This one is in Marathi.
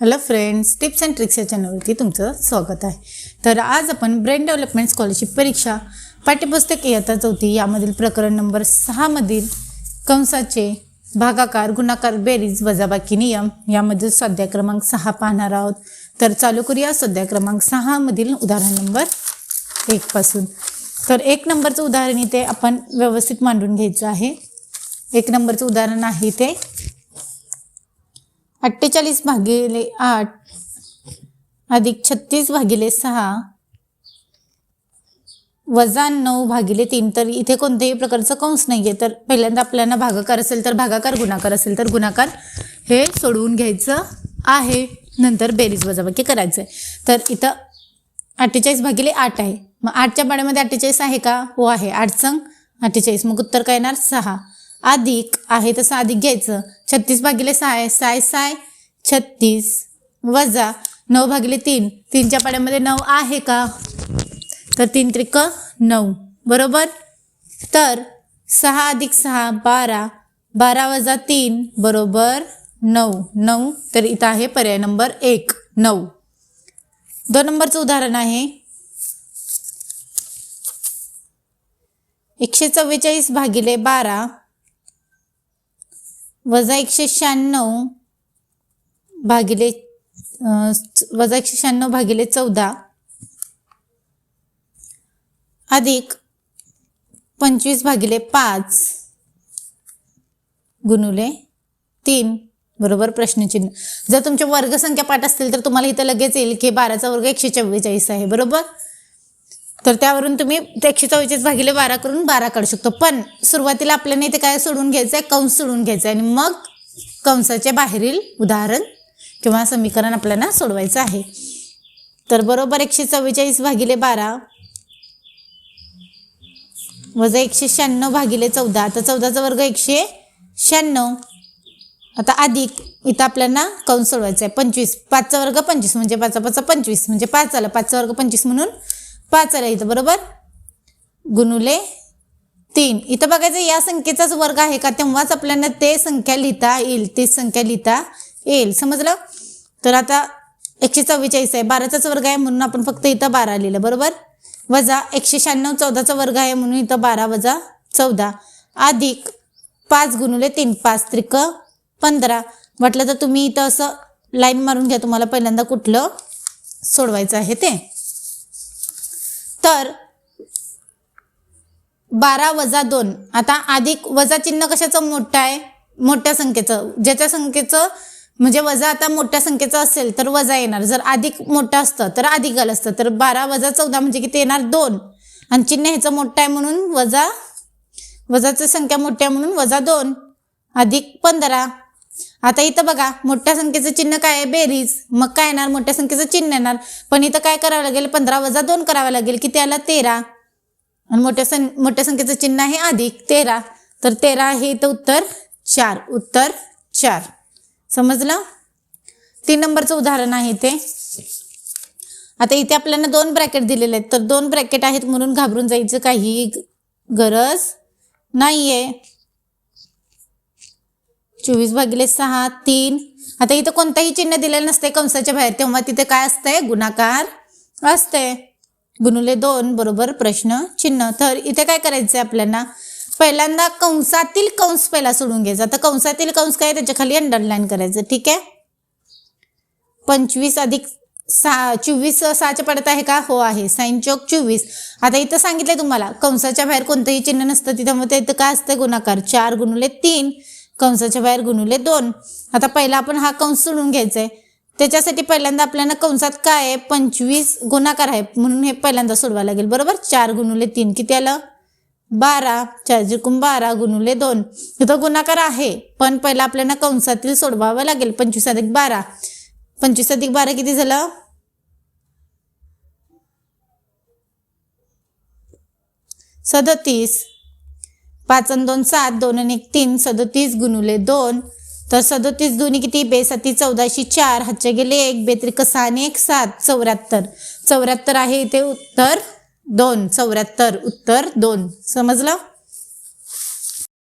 Hello friends tips and tricks या चॅनलवरती तुमचं स्वागत आहे. तर आज आपण ब्रेन डेव्हलपमेंट स्कॉलरशिप परीक्षा पाठ्यपुस्तक इयत्ता चौथी यामधील प्रकरण नंबर सहामधील कंसाचे भागाकार गुणाकार बेरीज वजाबाकी नियम यामधील स्वाध्याय क्रमांक सहा पाहणार आहोत. तर चालू करूया स्वाध्याय क्रमांक सहामधील उदाहरण नंबर एकपासून तर एक नंबरचं उदाहरण इथे आपण व्यवस्थित मांडून घ्यायचं आहे. एक नंबरचं उदाहरण आहे ते अठ्ठेचाळीस भागिले आठ अधिक छत्तीस भागिले सहा वजा नऊ भागिले तीन. तर इथे कोणत्याही प्रकारचं कंस नाही आहे तर पहिल्यांदा आपल्याला भागाकार असेल तर भागाकार गुणाकार असेल तर गुणाकार. हे सोडवून घ्यायचं आहे. नंतर बेरीज वजाबाकी करायचं आहे तर इथं अठ्ठेचाळीस भागिले आठ आहे. मग आठच्या पाण्यामध्ये अठ्ठेचाळीस आहे का? हो आहे. आठ संग अठ्ठेचाळीस. मग उत्तर काय येणार? सहा. अधिक आहे तसं अधिक घ्यायचं. छत्तीस भागिले साय साय साय छत्तीस. वजा नऊ भागिले तीन. तीनच्या पाड्यामध्ये नऊ आहे का? तर तीन त्रिक नऊ. बरोबर? तर सहा अधिक सहा बारा. बारा वजा तीन बरोबर नऊ. नऊ तर इथं आहे पर्याय नंबर एक नऊ. दोन नंबरचं उदाहरण आहे. एकशे चव्वेचाळीस भागिले बारा वजा एकशे शहाण्णव भागिले वजा एकशे शहाण्णव भागिले चौदा अधिक पंचवीस भागिले पाच गुणुले तीन. बरोबर प्रश्नचिन्ह. जर तुमच्या वर्गसंख्या पाठ असतील तर तुम्हाला इथं लगेच येईल की बाराचा वर्ग एकशे चव्वेचाळीस आहे. बरोबर? तर त्यावरून तुम्ही एकशे चव्वेचाळीस भागिले बारा करून बारा काढू शकतो. पण सुरुवातीला आपल्याला इथे काय सोडून घ्यायचं आहे कंस सोडून घ्यायचं आहे आणि मग कंसाच्या बाहेरील उदाहरण किंवा समीकरण आपल्याला सोडवायचं आहे. तर बरोबर एकशे चव्वेचाळीस भागिले बारा वजा एकशे शहाण्णव भागिले चौदा. तर चौदाचा वर्ग एकशे शहाण्णव. आता अधिक इथं आपल्याला कंस सोडवायचा आहे पंचवीस. पाचचा वर्ग पंचवीस. म्हणजे पाचा पाचा पंचवीस. म्हणजे पाच आलं पाचचा वर्ग पंचवीस म्हणून पाच आलं इथं बरोबर? गुणुले तीन. इथं बघायचं या संख्येचाच वर्ग आहे का? तेव्हाच आपल्याला ते संख्या लिहिता येईल तीच संख्या लिहिता येईल. समजलं? तर आता एकशे चव्वेचाळीस आहे. बाराचाच वर्ग आहे म्हणून आपण फक्त इथं बारा लिहिलं बरोबर? वजा एकशे शहाण्णव चौदाचा वर्ग आहे म्हणून इथं बारा वजा चौदा. अधिक पाच गुणुले तीन पाच त्रिक पंधरा. म्हटलं तर तुम्ही इथं असं लाईन मारून घ्या तुम्हाला पहिल्यांदा कुठलं सोडवायचं आहे ते. तर बारा वजा दोन. आता अधिक वजा चिन्ह कशाचं? मोठं आहे. मोठ्या संख्येचं. ज्याच्या संख्येचं म्हणजे वजा आता मोठ्या संख्येचं असेल तर वजा येणार. जर अधिक मोठं असतं तर अधिक आलं असतं. तर बारा वजा चौदा म्हणजे किती येणार? दोन. आणि चिन्ह ह्याचं मोठं आहे म्हणून वजा वजाची संख्या मोठी आहे म्हणून वजा दोन. अधिक पंधरा. आता इथं बघा मोठ्या संख्येचं चिन्ह काय आहे? बेरीज. मग काय येणार? मोठ्या संख्येचं चिन्ह येणार. पण इथं काय करावं लागेल? पंधरा वजा दोन करावं लागेल किती आला तेरा. आणि मोठ्या सं मोठ्या संख्येचं चिन्ह आहे अधिक तेरा. तर तेरा हे इथं उत्तर चार. उत्तर चार. समजलं? तीन नंबरचं उदाहरण आहे ते आता इथे आपल्याला दोन ब्रॅकेट दिलेले आहेत. तर दोन ब्रॅकेट आहेत म्हणून घाबरून जायचं काही गरज नाहीये. चोवीस भागिले सहा तीन. आता इथं कोणताही चिन्ह दिलेलं नसते कंसाच्या बाहेर. तेव्हा तिथे काय असतंय? गुणाकार असते गुणुले दोन बरोबर प्रश्न चिन्ह. तर इथे काय करायचंय आपल्याला? पहिल्यांदा कंसातील कंस पहिला सोडून घ्यायचा. आता कंसातील कंस काय? त्याच्याखाली अंडरलाईन करायचं. ठीक आहे? पंचवीस अधिक सहा चोवीस सहाच्या पडत आहे का? हो आहे. साईन चौक चोवीस. आता इथं सांगितलंय तुम्हाला कंसाच्या बाहेर कोणतंही चिन्ह नसतं तिथं. मग ते इथं काय असतं गुणाकार. चार गुणुले तीन. कंसाच्या बाहेर गुणुले दोन. आता पहिला आपण हा कंस सोडून घ्यायचा आहे त्याच्यासाठी पहिल्यांदा आपल्याला कंसात काय आहे? पंचवीस गुणाकार आहे. म्हणून हे पहिल्यांदा सोडवायला लागेल. बरोबर? चार गुणुले तीन. किती आलं? बारा. चार जिकून बारा गुणुले दोन. इथं गुणाकार आहे. पण पहिला आपल्याला कंसातील सोडवावं लागेल. पंचवीस अधिक बारा. पंचवीस अधिक बारा किती झालं? सदतीस. पाच आणि दोन सात दोन आणि एक तीन सदोतीस गुणुले दोन. तर सदोतीस दोन्ही किती? बेसाती चौदाशे चार. हातच्या गेले एक बेत्रिक सहा आणि एक सात. चौऱ्याहत्तर. चौऱ्याहत्तर आहे इथे उत्तर दोन. चौऱ्याहत्तर उत्तर दोन. समजलं?